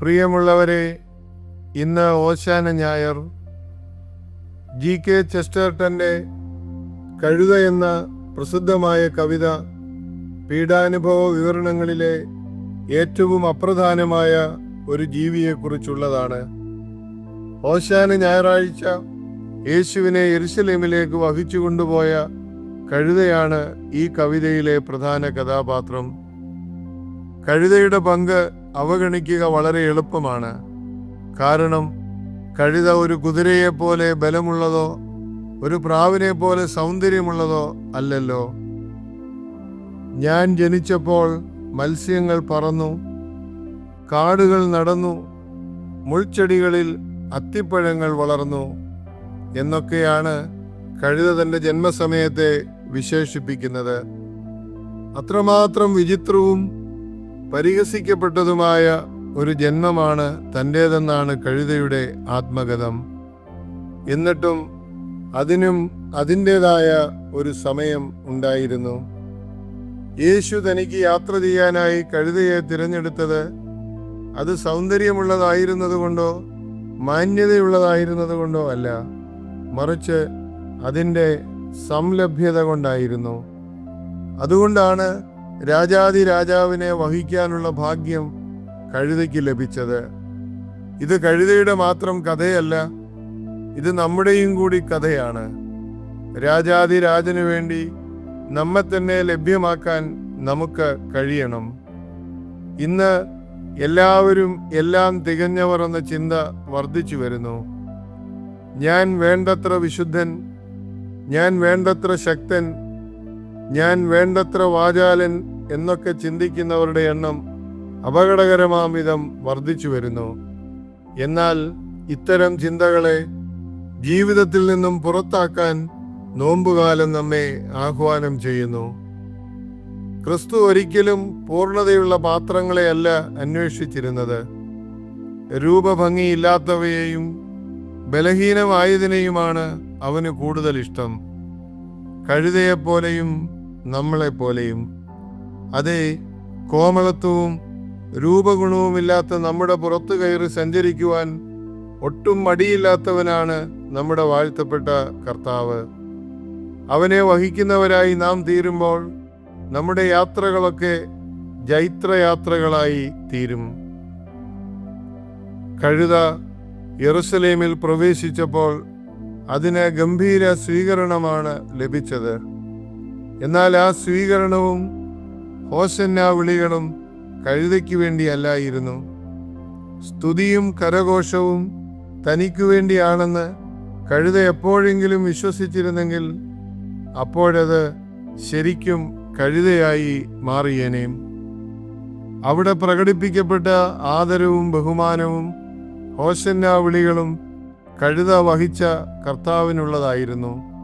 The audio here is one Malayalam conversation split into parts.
പ്രിയമുള്ളവരെ ഇന്ന് ഓശാന ഞായർ. ജി. കെ. ചെസ്റ്റർട്ടന്റെ കഴുത എന്ന പ്രസിദ്ധമായ കവിത പീഡാനുഭവ വിവരണങ്ങളിലെ ഏറ്റവും അപ്രധാനമായ ഒരു ജീവിയെക്കുറിച്ചുള്ളതാണ്. ഓശാന ഞായറാഴ്ച യേശുവിനെ എരുസലേമിലേക്ക് വഹിച്ചു കൊണ്ടുപോയ കഴുതയാണ് ഈ കവിതയിലെ പ്രധാന കഥാപാത്രം. കഴുതയുടെ പങ്ക് അവഗണിക്കുക വളരെ എളുപ്പമാണ്. കാരണം കഴുത ഒരു കുതിരയെ പോലെ ബലമുള്ളതോ ഒരു പ്രാവിനെ പോലെ സൗന്ദര്യമുള്ളതോ അല്ലല്ലോ. ഞാൻ ജനിച്ചപ്പോൾ മത്സ്യങ്ങൾ പറന്നു കാടുകൾ നടന്നു മുൾച്ചെടികളിൽ അത്തിപ്പഴങ്ങൾ വളർന്നു എന്നൊക്കെയാണ് കഴുത തന്റെ ജന്മസമയത്തെ വിശേഷിപ്പിക്കുന്നത്. അത്രമാത്രം വിചിത്രവും പരിഹസിക്കപ്പെട്ടതുമായ ഒരു ജന്മമാണ് തന്റേതെന്നാണ് കഴുതയുടെ ആത്മഗതം എന്നിട്ടും അതിനും അതിന്റെതായ ഒരു സമയം ഉണ്ടായിരുന്നു. യേശു തനിക്ക് യാത്ര ചെയ്യാനായി കഴുതയെ തിരഞ്ഞെടുത്തത് അത് സൗന്ദര്യമുള്ളതായിരുന്നതുകൊണ്ടോ മാന്യതയുള്ളതായിരുന്നതുകൊണ്ടോ അല്ല. മറിച്ച് അതിന്റെ സംലഭ്യത കൊണ്ടായിരുന്നു. അതുകൊണ്ടാണ് രാജാതി രാജാവിനെ വഹിക്കാനുള്ള ഭാഗ്യം കഴുതയ്ക്ക് ലഭിച്ചത്. ഇത് കഴുതയുടെ മാത്രം കഥയല്ല ഇത് നമ്മുടെയും കൂടി കഥയാണ്. രാജാതി രാജനു വേണ്ടി നമ്മെ തന്നെ ലഭ്യമാക്കാൻ നമുക്ക് കഴിയണം. ഇന്ന് എല്ലാവരും എല്ലാം തികഞ്ഞവർ എന്ന ചിന്ത വർദ്ധിച്ചു വരുന്നു. ഞാൻ വേണ്ടത്ര വിശുദ്ധൻ ഞാൻ വേണ്ടത്ര ശക്തൻ ഞാൻ വേണ്ടത്ര വാചാലൻ എന്നൊക്കെ ചിന്തിക്കുന്നവരുടെ എണ്ണം അപകടകരമാം വിധം വർദ്ധിച്ചു വരുന്നു. എന്നാൽ ഇത്തരം ചിന്തകളെ ജീവിതത്തിൽ നിന്നും പുറത്താക്കാൻ നോമ്പുകാലം നമ്മെ ആഹ്വാനം ചെയ്യുന്നു. ക്രിസ്തു ഒരിക്കലും പൂർണതയുള്ള പാത്രങ്ങളെയല്ല അന്വേഷിച്ചിരുന്നത്. രൂപഭംഗിയില്ലാത്തവയെയും ബലഹീനമായതിനെയുമാണ് അവന് കൂടുതൽ ഇഷ്ടം കഴുതയെപ്പോലെയും നമ്മളെപ്പോലെയും. അതെ കോമളത്വവും രൂപഗുണവുമില്ലാത്ത നമ്മുടെ പുറത്തു കയറി സഞ്ചരിക്കുവാൻ ഒട്ടും മടിയില്ലാത്തവനാണ് നമ്മുടെ വാഴ്ത്തപ്പെട്ട കർത്താവ്. അവനെ വഹിക്കുന്നവരായി നാം തീരുമ്പോൾ നമ്മുടെ യാത്രകളൊക്കെ ജൈത്രയാത്രകളായി തീരും. കഴുത യെറുസലേമിൽ പ്രവേശിച്ചപ്പോൾ അതിന് ഗംഭീര സ്വീകരണമാണ് ലഭിച്ചത്. എന്നാൽ ആ സ്വീകരണവും ഹോസന്ന വിളികളും കഴുതയ്ക്ക് വേണ്ടിയല്ലായിരുന്നു. സ്തുതിയും കരഘോഷവും തനിക്കു വേണ്ടിയാണെന്ന് കഴുത എപ്പോഴെങ്കിലും വിശ്വസിച്ചിരുന്നെങ്കിൽ അപ്പോഴത് ശരിക്കും കഴുതയായി മാറിയേനേം. അവിടെ പ്രകടിപ്പിക്കപ്പെട്ട ആദരവും ബഹുമാനവും ഹോസന്ന വിളികളും കഴുത വഹിച്ച കർത്താവിനുള്ളതായിരുന്നു.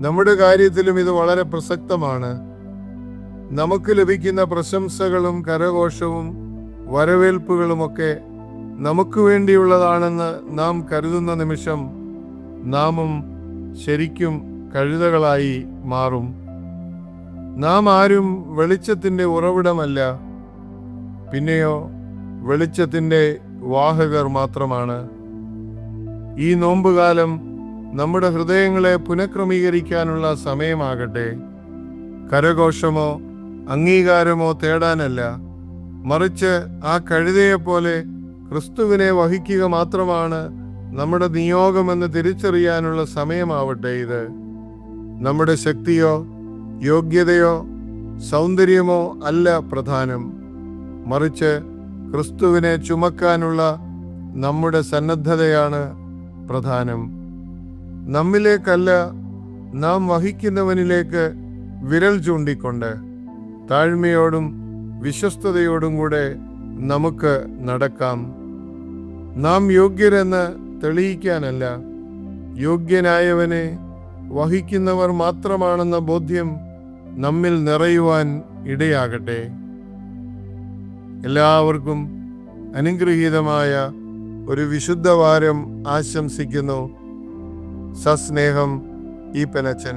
നമ്മുടെ കാര്യത്തിലും ഇത് വളരെ പ്രസക്തമാണ്. നമുക്ക് ലഭിക്കുന്ന പ്രശംസകളും കരഘോഷവും വരവേൽപ്പുകളുമൊക്കെ നമുക്ക് വേണ്ടിയുള്ളതാണെന്ന് നാം കരുതുന്ന നിമിഷം നാമും ശരിക്കും കഴുതകളായി മാറും. നാം ആരും വെളിച്ചത്തിന്റെ ഉറവിടമല്ല. പിന്നെയോ വെളിച്ചത്തിന്റെ വാഹകർ മാത്രമാണ്. ഈ നോമ്പുകാലം നമ്മുടെ ഹൃദയങ്ങളെ പുനഃക്രമീകരിക്കാനുള്ള സമയമാകട്ടെ. കരഘോഷമോ അംഗീകാരമോ തേടാനല്ല. മറിച്ച് ആ കഴുതയെപ്പോലെ ക്രിസ്തുവിനെ വഹിക്കുക മാത്രമാണ് നമ്മുടെ നിയോഗമെന്ന് തിരിച്ചറിയാനുള്ള സമയമാവട്ടെ ഇത്. നമ്മുടെ ശക്തിയോ യോഗ്യതയോ സൗന്ദര്യമോ അല്ല പ്രധാനം. മറിച്ച് ക്രിസ്തുവിനെ ചുമക്കാനുള്ള നമ്മുടെ സന്നദ്ധതയാണ് പ്രധാനം. നമ്മിലേക്കല്ല നാം വഹിക്കുന്നവനിലേക്ക് വിരൽ ചൂണ്ടിക്കൊണ്ട് താഴ്മയോടും വിശ്വസ്തയോടും കൂടെ നമുക്ക് നടക്കാം. നാം യോഗ്യരെന്ന് തെളിയിക്കാനല്ല യോഗ്യനായവനെ വഹിക്കുന്നവർ മാത്രമാണെന്ന ബോധ്യം നമ്മിൽ നിറയുവാൻ ഇടയാകട്ടെ. എല്ലാവർക്കും അനുഗ്രഹീതമായ ഒരു വിശുദ്ധവാരം ആശംസിക്കുന്നു. സസ്നേഹം ഈ പെനച്ചൻ